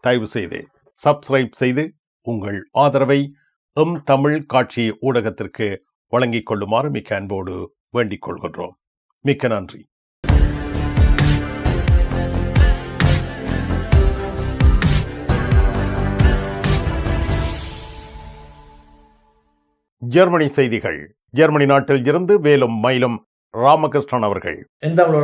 தயவு செய்து சப்ஸ்கிரைப் செய்து உங்கள் ஆதரவை எம் தமிழ் காட்சி ஊடகத்திற்கு வழங்கிக் கொள்ளுமாறு மிக்க அன்போடு வேண்டிக் கொள்கின்றோம். மிக்க நன்றி. ஜெர்மனி செய்திகள். ஜெர்மனி நாட்டில் இருந்து வேலும் மயிலும் ராமகிருஷ்ணன் அவர்கள்.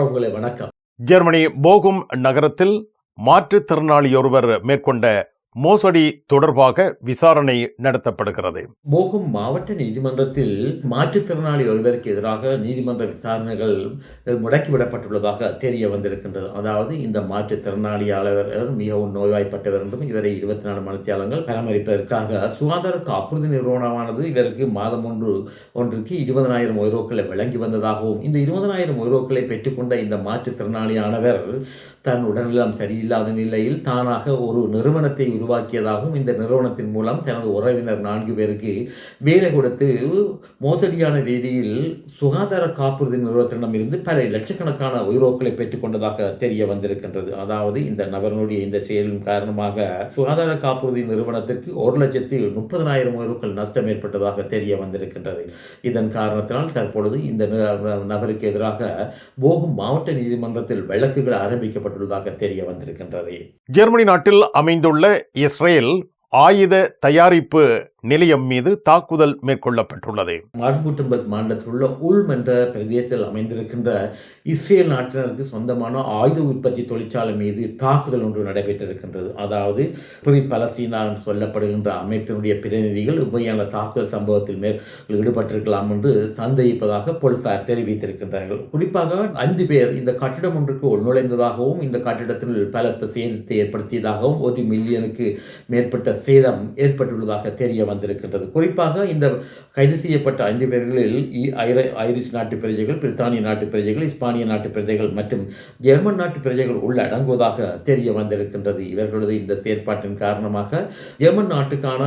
உங்களை வணக்கம்? ஜெர்மனி போகும் நகரத்தில் மாற்றுத்திறனாளியொருவர் மேற்கொண்ட மோசடி தொடர்பாக விசாரணை நடத்தப்படுகிறது. போகும் மாவட்ட நீதிமன்றத்தில் மாற்றுத்திறனாளி ஒருவருக்கு எதிராக நீதிமன்ற விசாரணைகள் முடக்கிவிடப்பட்டுள்ளதாக தெரிய வந்திருக்கின்றது. அதாவது இந்த மாற்றுத்திறனாளியாளர் மிகவும் நோய்வாய்ப்பட்டவர் என்றும் இவரை இருபத்தி நாலு மணித்தியாளங்கள் பராமரிப்பதற்காக சுகாதார காப்புறுதி நிறுவனமானது இவருக்கு மாதம் ஒன்று ஒன்றுக்கு இருபதனாயிரம் ஒய்ரோக்களை வழங்கி வந்ததாகவும் இந்த இருபதனாயிரம் ஒய்ரோக்களை பெற்றுக்கொண்ட இந்த மாற்றுத்திறனாளியானவர் தன் உடல்நலம் சரியில்லாத நிலையில் தானாக ஒரு நிறுவனத்தை உருவாக்கியதாகவும் இந்த நிறுவனத்தின் மூலம் தனது உறவினர் நான்கு பேருக்கு வேலை கொடுத்து மோசடியான ரீதியில் சுகாதார காப்புறுதி நிறுவனத்திடமிருந்து பல லட்சக்கணக்கான உயிரோக்களை பெற்றுக்கொண்டதாக தெரிய வந்திருக்கின்றது. அதாவது இந்த நபரனுடைய இந்த செயலின் காரணமாக சுகாதார காப்புறுதி நிறுவனத்திற்கு ஒரு லட்சத்து முப்பதனாயிரம் உயிரோக்கள் நஷ்டம் ஏற்பட்டதாக தெரிய வந்திருக்கின்றது. இதன் காரணத்தினால் தற்பொழுது இந்த ந- நபருக்கு எதிராக போகும் மாவட்ட நீதிமன்றத்தில் வழக்குகள் ஆரம்பிக்கப்பட்டுள்ளதாக தெரிய வந்திருக்கின்றது. ஜெர்மனி நாட்டில் அமைந்துள்ள இஸ்ரேல் ஆயுத தயாரிப்பு நிலையம் மீது தாக்குதல் மேற்கொள்ளப்பட்டுள்ளது. மாட்புட்டன்பர்க் மாநிலத்தில் உள்ள உல்ம் என்ற பிரதேசத்தில் அமைந்திருக்கின்ற இஸ்ரேல் நாட்டினருக்கு சொந்தமான ஆயுத உற்பத்தி தொழிற்சாலை மீது தாக்குதல் ஒன்று நடைபெற்றிருக்கின்றது. அதாவது பிரி பலஸ்தீனா என்று சொல்லப்படுகின்ற அமைப்பினுடைய பிரதிநிதிகள் இவ்வையான தாக்குதல் சம்பவத்தில் மேல் ஈடுபட்டிருக்கலாம் என்று சந்தேகிப்பதாக போலீசார் தெரிவித்திருக்கின்றார்கள். குறிப்பாக ஐந்து பேர் இந்த கட்டிடம் ஒன்றுக்கு உள்நுழைந்ததாகவும் இந்த கட்டிடத்தில் பலத்த சேதத்தை ஏற்படுத்தியதாகவும் ஒரு மில்லியனுக்கு மேற்பட்ட சேதம் ஏற்பட்டுள்ளதாக தெரிய வந்திருக்கின்றது. குறிப்பாக இந்த கைது செய்யப்பட்ட ஐந்து பேர்களில் ஐரிஷ் நாட்டு பிரஜைகள் பிரித்தானிய நாட்டு பிரஜைகள் இஸ்பானிய நாட்டு பிரஜைகள் மற்றும் ஜெர்மன் நாட்டு பிரஜைகள் உள்ள அடங்குவதாக தெரிய வந்திருக்கின்றது. இவர்களது இந்த செயற்பாட்டின் காரணமாக ஜெர்மன் நாட்டுக்கான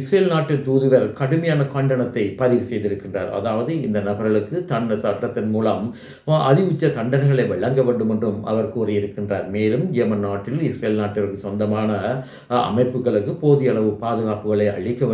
இஸ்ரேல் நாட்டு தூதுவர் கடுமையான கண்டனத்தை பதிவு செய்திருக்கின்றார். அதாவது இந்த நபர்களுக்கு தன் சட்டத்தின் மூலம் அதி உச்ச தண்டனைகளை வழங்க வேண்டும் என்றும் அவர் கூறியிருக்கின்றார். மேலும் ஜெர்மன் நாட்டில் இஸ்ரேல் நாட்டிற்கு சொந்தமான அமைப்புகளுக்கு போதிய அளவு பாதுகாப்புகளை அளிக்க வேண்டும்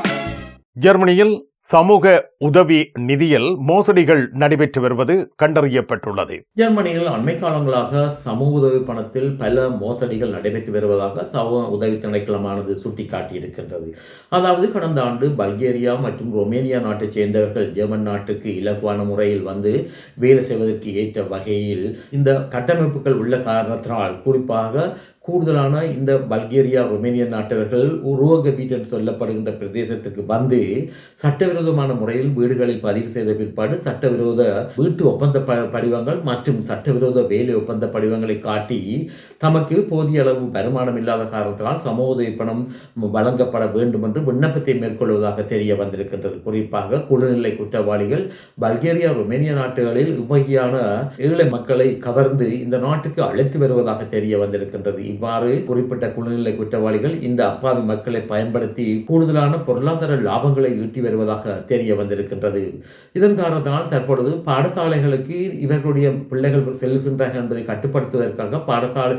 ஜெர்மனியில் சமூக உதவி நிதியில் மோசடிகள் நடைபெற்று வருவது கண்டறியப்பட்டுள்ளது. ஜெர்மனியில் அண்மை காலங்களாக சமூக உதவி பணத்தில் பல மோசடிகள் நடைபெற்று வருவதாக சமூக உதவி திணைக்களமானது சுட்டிக்காட்டியிருக்கின்றது. அதாவது கடந்த ஆண்டு பல்கேரியா மற்றும் ரொமேனியா நாட்டைச் சேர்ந்தவர்கள் ஜெர்மன் நாட்டுக்கு இலகுவான முறையில் வந்து வேலை செய்வதற்கு ஏற்ற வகையில் இந்த கட்டமைப்புகள் உள்ள காரணத்தினால் குறிப்பாக கூடுதலான இந்த பல்கேரியா ரொமேனியன் நாட்டவர்கள் உருவக வீட்டு சொல்லப்படுகின்ற பிரதேசத்துக்கு வந்து சட்டவிரோதமான முறையில் வீடுகளில் பதிவு செய்த பிற்பாடு சட்டவிரோத வீட்டு ஒப்பந்த ப- படிவங்கள் மற்றும் சட்டவிரோத வேலை ஒப்பந்த படிவங்களை காட்டி தமக்கு போதிய அளவு வருமானம் இல்லாத காரணத்தினால் சமூக உதவி பணம் வழங்கப்பட வேண்டும் என்று விண்ணப்பத்தை மேற்கொள்வதாக தெரிய வந்திருக்கின்றது. குறிப்பாக குழுநிலை குற்றவாளிகள் பல்கேரியா ரொமேனியா நாடுகளில் இவ்வகையான ஏழை மக்களை கவர்ந்து இந்த நாட்டுக்கு அழைத்து வருவதாக தெரிய வந்திருக்கின்றது. இவ்வாறு குறிப்பிட்ட குழுநிலை குற்றவாளிகள் இந்த அப்பாவி மக்களை பயன்படுத்தி கூடுதலான பொருளாதார லாபங்களை ஈட்டி வருவதாக தெரிய வந்திருக்கின்றது. இதன் காரணத்தினால் தற்பொழுது பாடசாலைகளுக்கு இவர்களுடைய பிள்ளைகள் செல்கின்றார்கள் என்பதை கட்டுப்படுத்துவதற்காக பாடசாலை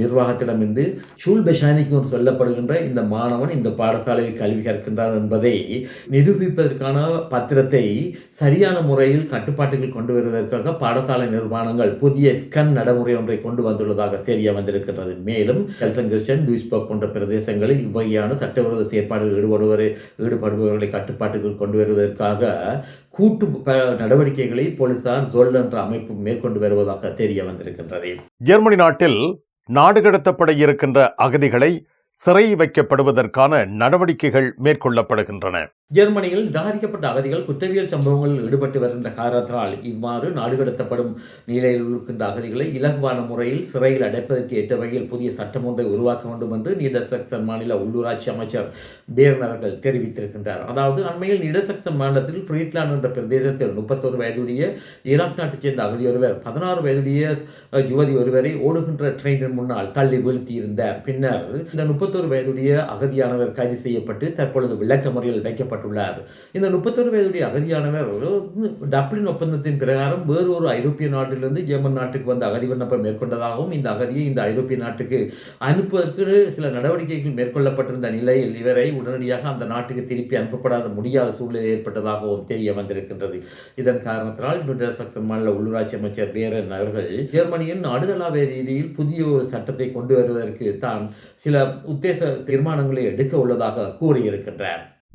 நிர்வாகத்திடமிருந்து ஷூல் பெஷானிக்கு சொல்லப்படுகின்ற இந்த மாணவன் இந்த பாடசாலையில் கல்வி கற்கின்றார் என்பதை நிரூபிப்பதற்கான பத்திரத்தை சரியான முறையில் கட்டுப்பாட்டுகள் கொண்டு வருவதற்காக பாடசாலை நிர்மாணங்கள் புதிய ஸ்கன் நடைமுறை ஒன்றை கொண்டு வந்துள்ளதாக தெரிய வந்திருக்கின்றது. மேலும் கல்சங்கிருஷ்ணன் லூயிஸ்பர்க் போன்ற பிரதேசங்களில் இவ்வகையான சட்டவிரோத செயற்பாடுகள் ஈடுபடுவரை ஈடுபடுபவர்களை கட்டுப்பாட்டுக்குள் கொண்டு வருவதற்காக கூட்டு நடவடிக்கைகளை போலீசார் சொல் என்ற அமைப்பு மேற்கொண்டு வருவதாக தெரிய வந்திருக்கின்றது. ஜெர்மனி நாட்டில் நாடு கடத்தப்பட இருக்கின்ற அகதிகளை சிறை வைக்கப்படுவதற்கான நடவடிக்கைகள் மேற்கொள்ளப்படுகின்றன. ஜெர்மனியில் நிராகரிக்கப்பட்ட அகதிகள் குற்றவியல் சம்பவங்களில் ஈடுபட்டு வருகின்ற காரணத்தினால் இவ்வாறு நாடு கடத்தப்படும் நிலையில் இருக்கின்ற அகதிகளை இலகுவான முறையில் சிறையில் அடைப்பதற்கு ஏற்ற வகையில் புதிய சட்டம் ஒன்றை உருவாக்க வேண்டும் என்று நீடசக்சன் மாநில உள்ளூராட்சி அமைச்சர் பேர்ன் அவர்கள் தெரிவித்திருக்கின்றார். அதாவது அண்மையில் நீடசக்சன் மாநிலத்தில் ஃப்ரீட்லாண்ட் என்ற பிரதேசத்தில் முப்பத்தோரு வயதுடைய ஈராக் நாட்டைச் சேர்ந்த அகதி ஒருவர் பதினாறு வயதுடைய யுவதி ஒருவரை ஓடுகின்ற ட்ரெயினின் முன்னால் தள்ளி வீழ்த்தியிருந்தார். பின்னர் இந்த முப்பத்தோரு வயதுடைய அகதியானவர் கைது செய்யப்பட்டு தற்பொழுது விளக்க முறையில் வைக்கப்பட்டுள்ளார் இந்த முப்பத்தொரு வயதுடைய அகதியானவர் டப்ளின் ஒப்பந்தத்தின் பிரகாரம் வேறு ஒரு ஐரோப்பிய நாட்டிலிருந்து ஜெர்மன் நாட்டுக்கு வந்து அகதி விண்ணப்பம் மேற்கொண்டதாகவும் இந்த அகதியை இந்த ஐரோப்பிய நாட்டுக்கு அனுப்புவதற்கு சில நடவடிக்கைகள் மேற்கொள்ளப்பட்டிருந்த நிலையில் இவரை உடனடியாக அந்த நாட்டுக்கு திருப்பி அனுப்பப்படாத முடியாத சூழ்நிலை ஏற்பட்டதாகவும் தெரிய வந்திருக்கின்றது. இதன் காரணத்தினால் நிடர்சக்சன் மாநில உள்ளூராட்சி அமைச்சர் பேரன் அவர்கள் ஜெர்மனியின் நாடுதளாவிய ரீதியில் புதிய ஒரு சட்டத்தை கொண்டு வருவதற்கு தான் சில உத்தேச தீர்மானங்களை எடுக்க உள்ளதாக கூறியிருக்கின்றார்.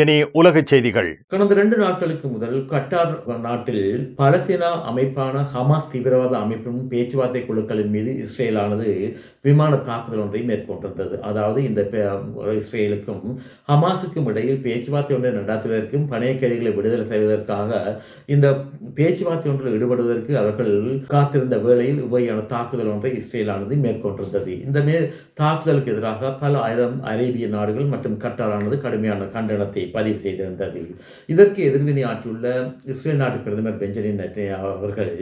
இனி உலகச் செய்திகள். கடந்த ரெண்டு நாட்களுக்கு முதல் கட்டார் நாட்டில் பலசீனா அமைப்பான ஹமாஸ் தீவிரவாத அமைப்பின் பேச்சுவார்த்தை குழுக்களின் மீது இஸ்ரேலானது விமான தாக்குதல் ஒன்றை மேற்கொண்டிருந்தது. அதாவது இந்த இஸ்ரேலுக்கும் ஹமாஸுக்கும் இடையில் பேச்சுவார்த்தை ஒன்றை நடத்துவதற்கும் பணைய கைதிகளை விடுதலை செய்வதற்காக இந்த பேச்சுவார்த்தை ஒன்றில் ஈடுபடுவதற்கு அவர்கள் காத்திருந்த வேளையில் இவ்வகையான தாக்குதல் ஒன்றை இஸ்ரேலானது மேற்கொண்டிருந்தது. இந்த மே தாக்குதலுக்கு எதிராக பல அரேபிய நாடுகள் மற்றும் கட்டாரானது கடுமையான கண்டனத்தை பதிவு செய்திருந்தது. இதற்கு எதிர்வினை ஆற்றியுள்ள இஸ்ரேல் நாட்டு பிரதமர் பெஞ்சமின் நெட்டன்யாஹு அவர்கள்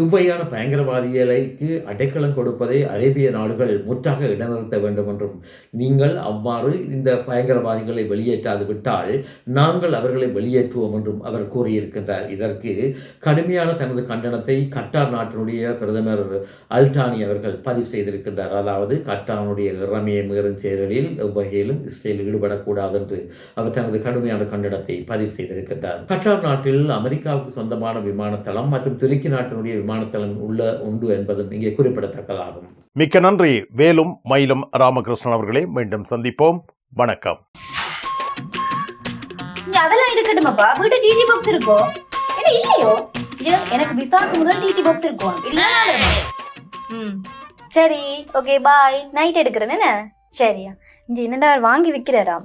இவ்வையான பயங்கரவாதிகளுக்கு அடைக்கலம் கொடுப்பதை அரேபிய நாடுகள் முற்றாக இடநிறுத்த வேண்டும் என்றும் நீங்கள் அவ்வாறு இந்த பயங்கரவாதிகளை வெளியேற்றாது விட்டால் நாங்கள் அவர்களை வெளியேற்றுவோம் என்றும் அவர் கூறியிருக்கின்றார். இதற்கு கடுமையான தனது கண்டனத்தை கட்டார் நாட்டினுடைய பிரதமர் அல்டானி அவர்கள் பதிவு செய்திருக்கின்றார். அதாவது கட்டானுடைய இறமையை மீறும் செயலில் எவ்வகையிலும் இஸ்ரேல் ஈடுபடக்கூடாது என்று அவர் தனது கடுமையான கண்டனத்தை பதிவு செய்திருக்கின்றார். கட்டார் நாட்டில் அமெரிக்காவுக்கு சொந்தமான விமானத்தளம் மற்றும் துருக்கி நாட்டினுடைய விமானத்தளம் உள்ள உண்டு என்பதும் இங்கே குறிப்பிடத்தக்கதாகும். மிக்க நன்றி. வேலும் மயிலும் ராமகிருஷ்ணன் அவர்களே மீண்டும் சந்திப்போம். வணக்கம். அதெல்லாம் இருக்கட்டுமாப்பா? வீட்டு டிடி பாக்ஸ் இருக்கோ? என்ன இல்லையோ? எனக்கு விசாக்கு முதல் டிடி பாக்ஸ் இருக்கும் ம். சரி ஓகே பாய் நைட் எடுக்கிறேன் என்ன? சரியா. இங்க என்னடா அவர் வாங்கி விற்கிறாராம்